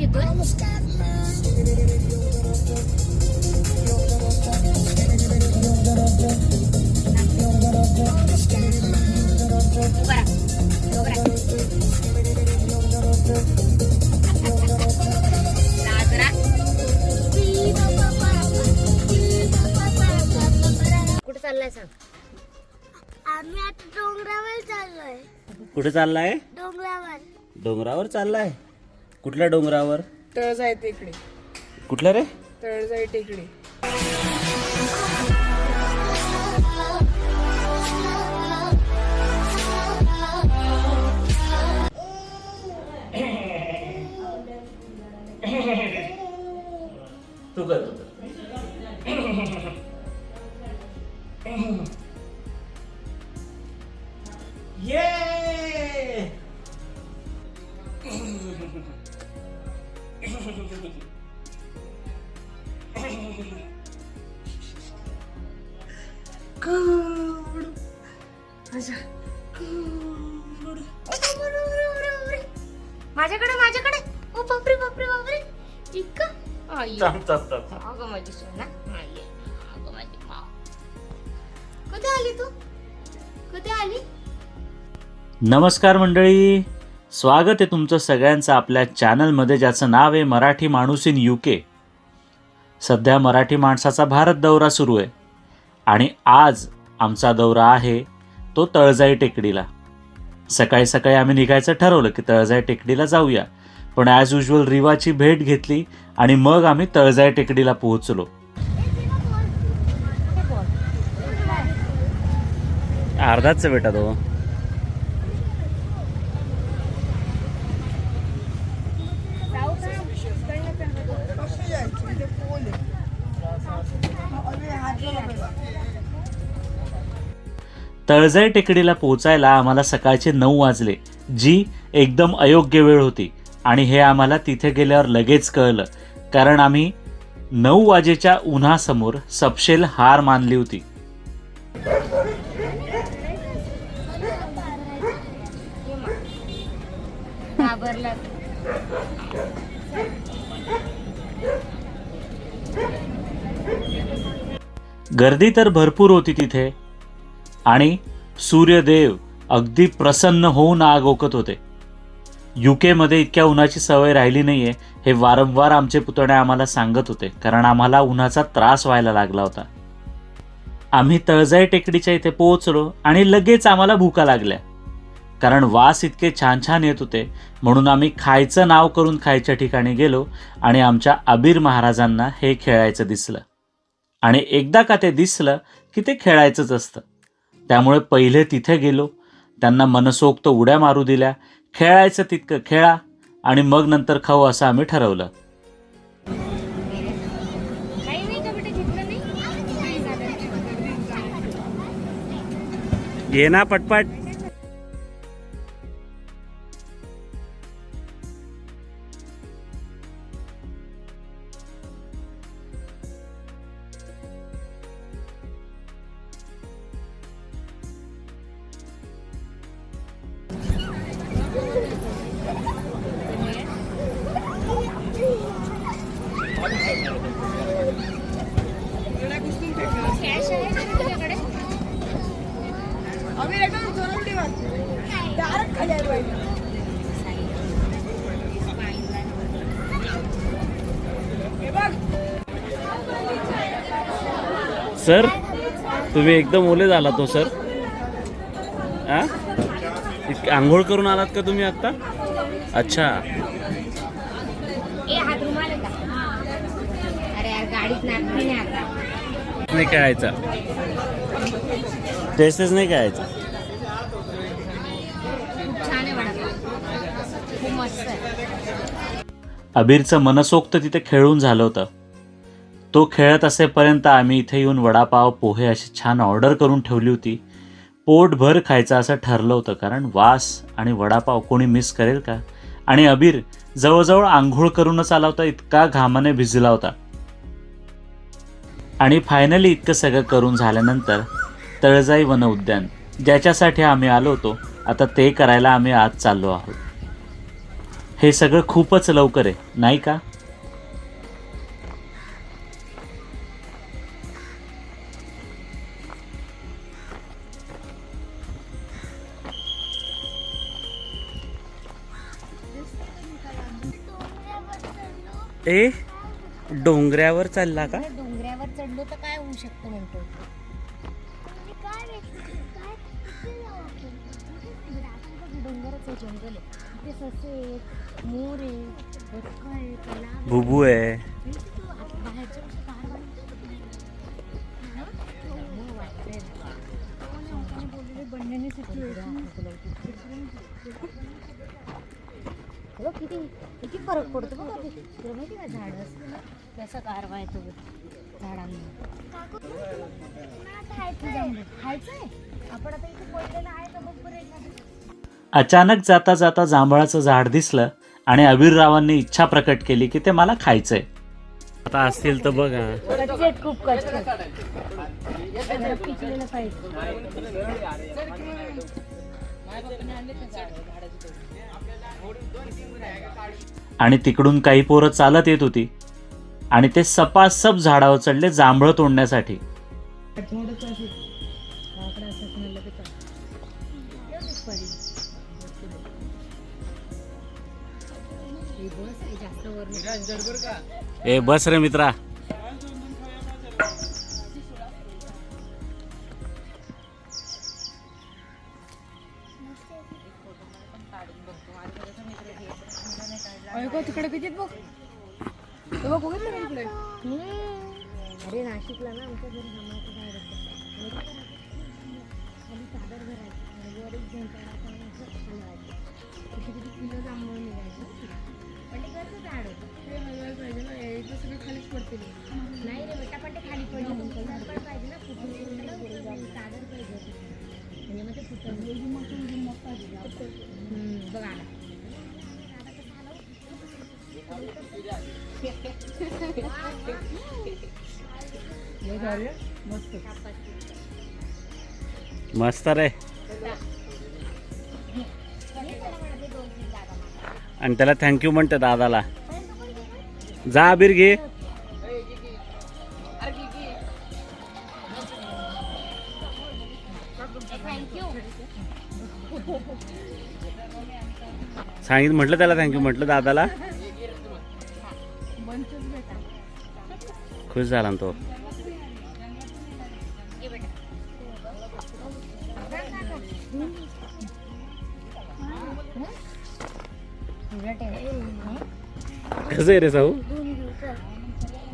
येतोय. कुठे चाललाय सांग? आम्ही आता डोंगरावर चाललोय. कुठे चाललाय? डोंगरावर. डोंगरावर चाललाय. कुठल्या डोंगरावर? तळज आहे तिकडे कुठल्या रे? तळज आहे माझ्याकडे माझ्याकडे. ओ बापरे बापरे बापरे. इतका? आई. थांब थांब थांब अगं माझी सोना आई अगं माझी माव कधी आली तू? कधी आली? नमस्कार मंडळी. स्वागत आहे तुमचं सगळ्यांचं आपल्या चॅनलमध्ये ज्याचं नाव आहे मराठी माणूस इन यू के सध्या मराठी माणसाचा भारत दौरा सुरू आहे. आणि आज आमचा दौरा आहे तो तळजाई टेकडीला. सकाळी सकाळी आम्ही निघायचं ठरवलं की तळजाई टेकडीला जाऊया. पण ॲज युजल रिवाची भेट घेतली आणि मग आम्ही तळजाई टेकडीला पोहोचलो. अर्धाच बेटा तो तळजाई टेकडीला पोहोचायला आम्हाला सकाळचे नऊ वाजले. जी एकदम अयोग्य वेळ होती आणि हे आम्हाला तिथे गेल्यावर लगेच कळलं. कारण आम्ही नऊ वाजेच्या उन्हासमोर सपशेल हार मानली होती. गर्दी तर भरपूर होती तिथे. आणि सूर्यदेव अगदी प्रसन्न होऊन आग ओकत होते. मध्ये इतक्या उन्हाची सवय राहिली नाहीये हे वारंवार आमचे पुतणे आम्हाला सांगत होते कारण आम्हाला उन्हाचा त्रास व्हायला लागला होता. आम्ही तळजाई टेकडीच्या इथे पोहोचलो आणि लगेच आम्हाला भुका लागल्या. कारण वास इतके छान छान येत होते म्हणून आम्ही खायचं नाव करून खायच्या ठिकाणी गेलो आणि आमच्या अबीर महाराजांना हे खेळायचं दिसलं. आणि एकदा का ते दिसलं की ते खेळायचंच असतं. त्यामुळे पहिले तिथे गेलो. त्यांना मनसोक्त उड्या मारू दिल्या. खेळायचं तितकं खेळा आणि मग नंतर खाऊ असं आम्ही ठरवलं. ये ना पटपट. सर तुम्ही एकदम ओले झाला तो सर. आ? इतके आंघोळ करून आलात का तुम्ही आत्ता अच्छा. ए हात रुमाल आहे का? अरे यार गाडीत नाचली नाही आता. नाही खेळायचा. टेस्टच नाही आहे. अबीरचं मनसोक्त तिथे खेळून झालं होतं. तो खेळत असेपर्यंत आम्ही इथे येऊन वडापाव पोहे अशी छान ऑर्डर करून ठेवली होती. पोटभर खायचं असं ठरलं होतं कारण वास आणि वडापाव कोणी मिस करेल का? आणि अबीर जवळजवळ आंघोळ करूनच आला होता इतका घामाने भिजला होता. आणि फायनली इतकं सगळं करून झाल्यानंतर तळजाई वन उद्यान ज्याच्यासाठी आम्ही आलो होतो आता ते करायला आम्ही आज चाललो आहोत. हे सगळं खूपच लवकर आहे नाही का? ए डोंगरावर चालला का? डोंगरावर चढलो तर काय होऊ शकतं म्हणतो. म्हणजे आपण? डोंगरच आहे. बघ किती किती फरक पडतो बघ. तुला माहिती का झाड असतं ना कसा गारवा येतो झाडांना काकू, मला खायचं जाऊन आहे. बघ. खायचंय आपण आता इथे पडलेलं आहे का बघ बरं एखादं अचानक जाता जाता जांभळाचं झाड दिसलं आणि अबीररावांनी इच्छा प्रकट केली की ते मला खायचंय आता असतील तर बघा कच्चे आहेत खूप कच्चे जरा पिकलेलं पाहिजे आणि तिकडून काही पोरं चालत येत होती. आणि ते सपासप झाडावर चढले जांभळं तोडण्यासाठी. ए बस रे मित्रा. अगं तिकडे किती बघ. ते बघ बघितलं का अरे नाशिकला ना आमच्या घरी जमायचं बाहेर होतं माहिती का? खाली चादर भरायचं. आणि वर एक जण चढायचा किती किती किलो जांभूळ निघायचं. पण ते घरचं झाड? होतं ते पाहिजे ना. हे सगळं खालीच पडते. नाही रे बेटा पण ते खाली पडलं. झाड पण पाहिजे ना. फुटून सादर चादर पाहिजे. म्हणजे मग ते फुटलं मग बघ आला मस्त रे. आणि त्याला थँक्यू म्हणते दादाला. जा आबीर घे. सांगितलं म्हटलं त्याला थँक्यू म्हटलं दादाला. खुश झाला ना तो कसं आहे रे साऊ.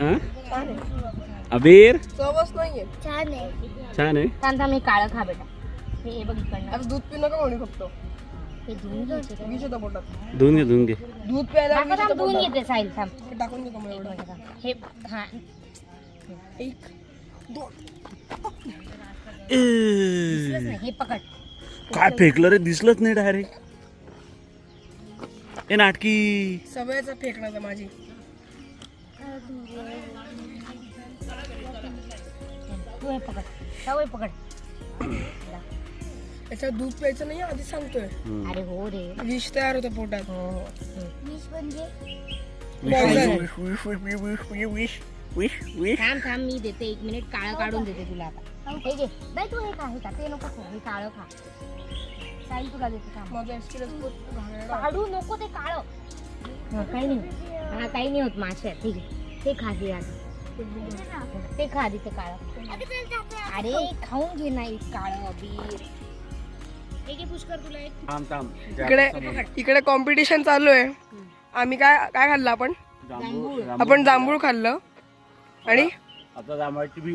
हा? अबीर छान आहे कांदा मी काळं खा बेटा हे हे बघ इकडनं दूध पिऊ नका कोणी फक्त हे धुवून का? घे धुवून घे दूध प्यायला. घेते साहिल थांब टाकून. हे हा एक दोन. हे पकड. काय फेकलं रे? दिसलंच नाही डायरेक्ट ए नाटकी. सवयचा फेकण्याचा माझी तू हे पकड हे पकड. याच्यात दूध प्यायचं नाही आधी सांगतोय. अरे हो रे. विष तयार होतं पोटात. हो हो. हम्म. वीस म्हणजे Poison. थांब थांब मी देते. एक मिनिट काळं काढून देते तुला आता. हे घे. नाही तू हे हे खा ते नको खाऊ. हे काळं खा. साहिल तुला देते थांब. काढू नको ते काळं. हा, काही नाही. हा काही नाही होत माश्या ठीक आहे. ते खा दे आधी ते खा आधी ते काळं. अरे खाऊन घे नाही काळं अबीर हे इकडे इकडे कॉम्पिटिशन चालू आहे. आम्ही काय काय खाल्लं आपण? जांभूळ. आपण जांभूळ खाल्लं. आणि आता जांभळाची बी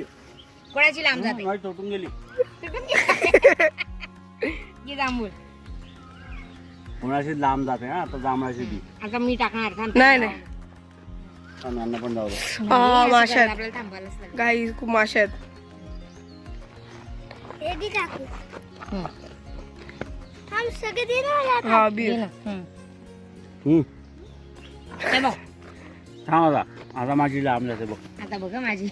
कोणाची लांब जाते जांभळ तुटून गेली जांभूळ कोणाची लांब जाते हा आता जांभळाची बी आता मी टाकणार थांब नाही नाही आणि यांना पण जाऊ दे. हा, नाही, असं माश्या करायला आहेत. आपल्याला थांबायलाच लागेल. काही खूप माशा आहेत हे बी टाकू हम्म. थांब सगळे दे ना मला आता. हा घे बीर ना. हम्म. हम्म. हे बघ थांब आता आता माझी लांब जाते बघ आता बघा माझी.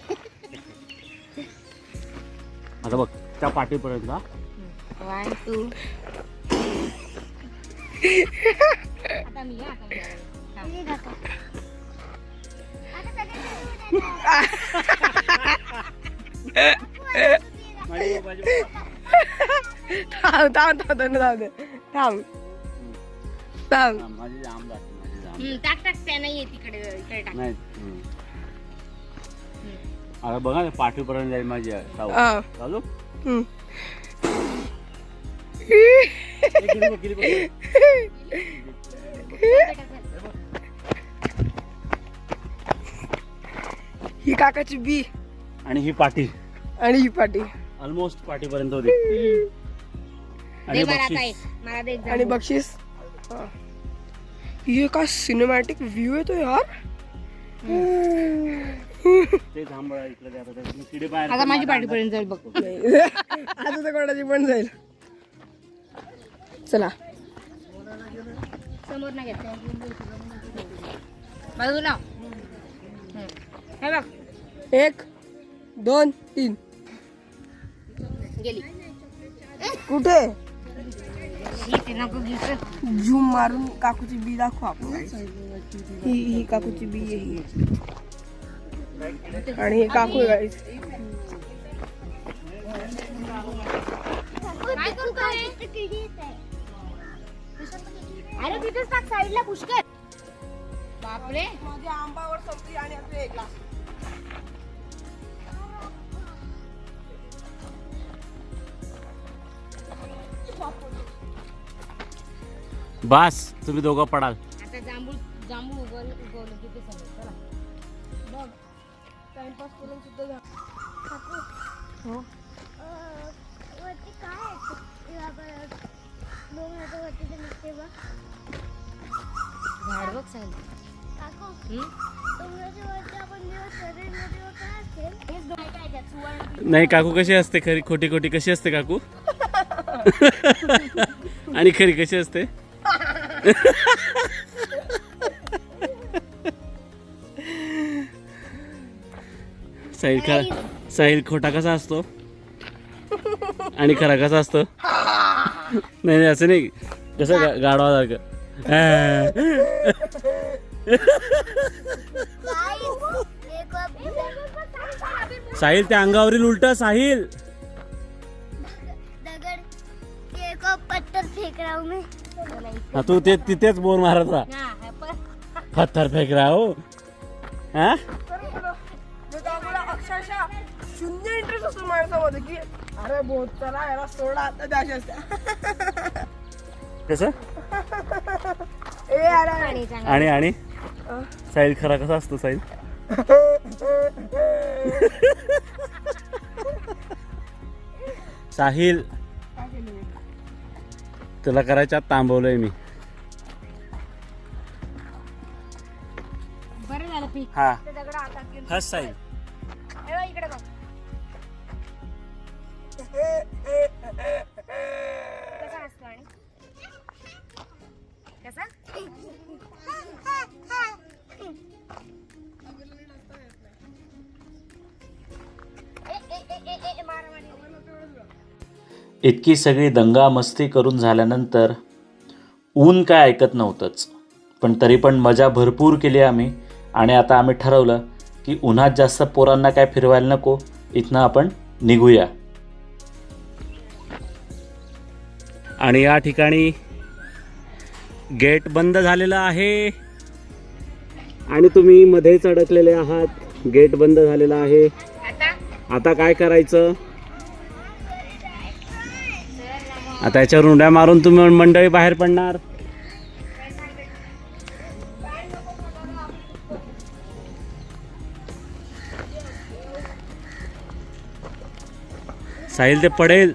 आता बघ त्या पाठीपर्यंत हा. वन टू आता मी आता मी काका. आता सगळे थांब थांब थांब थांब थांब. थांब. थांब. माझी जाम जाते माझी जाम. हम्म, टाक टाक त्या नाही तिकडे इकडे टाक. नाही हम्म. आता बघा ना पाठीपर्यंत जाईल माझी हा. चालू हम्म. ए, गेली बघ, गेली बघ. ही काकाची बी आणि ही पाठी आणि ही पाटी ऑलमोस्ट पाठीपर्यंत होती आणि दे मला आता बक्षीस एक. मला दे एक आणि. बक्षीस हा. ये का सिनेमॅटिक व्ह्यू येतो यार ते इकडे आता ते किडे बाहेर आता माझी पाठीपर्यंत जाईल बघ. आता तर कोणाची पण जाईल. चला. समोर नाही घेत. बाजूला. हे बघ. एक दोन तीन. गेली. कुठे? झूम मारून काकूची बी दाखव आपण ही ही काकूची बी आहे. ही आणि हे काकू आहे आहे. अरे तिथेच टाक साईडला पुष्कर बापरे. माझी आंबावर संपली आणि आता एक glass. बास तुम्ही दोघं पडाल. आता जांभूळ जांभूळ उगवलं उगवलं की ते सगळं. चला. बघ टाइमपास करून सुद्धा. काकू, हो वरती काय आहे वरती ते निघते बघ. झाड बघ साईल काकू, हम्म? डोंगराच्या वरती आपण जेव्हा चढेल ना तेव्हा काय असेल? हेच दोन काय त्यात सुवर्ण नाही काकू कशी असते खरी खोटी खोटी कशी असते काकू आणि खरी कशी असते साहिल खरा साहिल खोटा कसा असतो? आणि खरा कसा असतो? नाही नाही असं नाही. कसं गा- गाढवासारखं एक वर- साहिल त्या अंगावरील उलट साहिल. हूं तू ते तिथेच बोर मारत राहा. पण पत्थर फेक रहा हो. हा? शून्य इंटरेस्ट असतो माणसामध्ये की अरे बोत चला याला सोडा आता असत्या कसं? ए अरे. आणि. आणि साहिल खरा कसा असतो साहिल? साहिल तुला करायच्या तांबवलंय मी. बरं झालं पीक हा. हस साहिल. इकडे बघ. कसा आणि? कसा? इतकी सगळी दंगा मस्ती करून झाल्यानंतर ऊन काय ऐकत नव्हतंच. पण तरी पण मजा भरपूर केली आम्ही आणि आता आम्ही ठरवलं की उन्हात जास्त पोरांना काय फिरवायला नको इथनं आपण निघूया. आणि या ठिकाणी गेट बंद झालेलं आहे. आणि तुम्ही मध्येच अडकलेले आहात. गेट बंद झालेलं आहे. आता? आता काय करायचं? आता याच्यावर उड्या मारून तुम्ही मंडळी बाहेर पडणार. साहिल ते पडेल.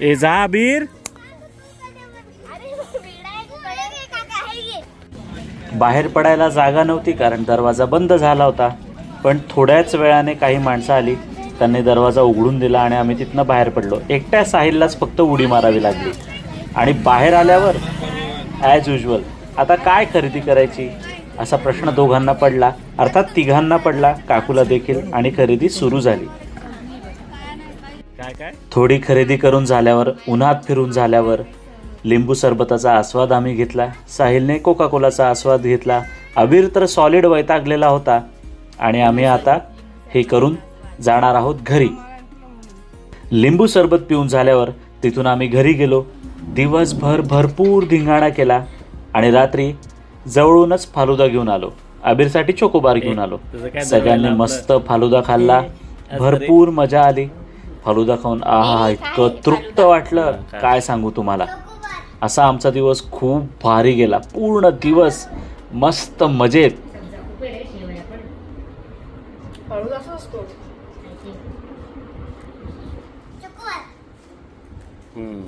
ए जा अबीर बाहेर पडायला जागा नव्हती कारण दरवाजा बंद झाला होता. पण थोड्याच वेळाने काही माणसं आली. त्यांनी दरवाजा उघडून दिला आणि आम्ही तिथनं बाहेर पडलो. एकट्या साहिललाच फक्त उडी मारावी लागली. आणि बाहेर आल्यावर ॲज युजल आता काय खरेदी करायची? असा प्रश्न दोघांना पडला. अर्थात तिघांना पडला. काकूला देखील आणि खरेदी सुरू झाली. थोडी खरेदी करून झाल्यावर उन्हात फिरून झाल्यावर लिंबू सरबताचा आस्वाद आम्ही घेतला. साहिलने कोका कोलाचा आस्वाद घेतला. अबीर तर सॉलिड वैतागलेला होता. आणि आम्ही आता हे करून जाणार आहोत घरी. लिंबू सरबत पिऊन झाल्यावर तिथून आम्ही घरी गेलो. दिवसभर भरपूर धिंगाणा केला. आणि रात्री जवळूनच फालुदा घेऊन आलो. अबीरसाठी चोकोबार घेऊन आलो. सगळ्यांनी मस्त फालुदा खाल्ला. भरपूर मजा आली. फालुदा खाऊन आहा इतकं तृप्त वाटलं. काय? सांगू तुम्हाला? असा आमचा दिवस खूप भारी गेला. पूर्ण दिवस मस्त मजेत.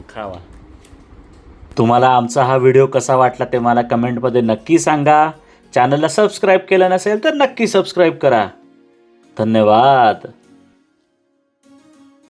खावा. तुम्हाला आमचा हा व्हिडिओ कसा वाटला ते मला कमेंटमध्ये नक्की सांगा. चॅनलला सबस्क्राईब केलं नसेल तर नक्की सबस्क्राईब करा. धन्यवाद.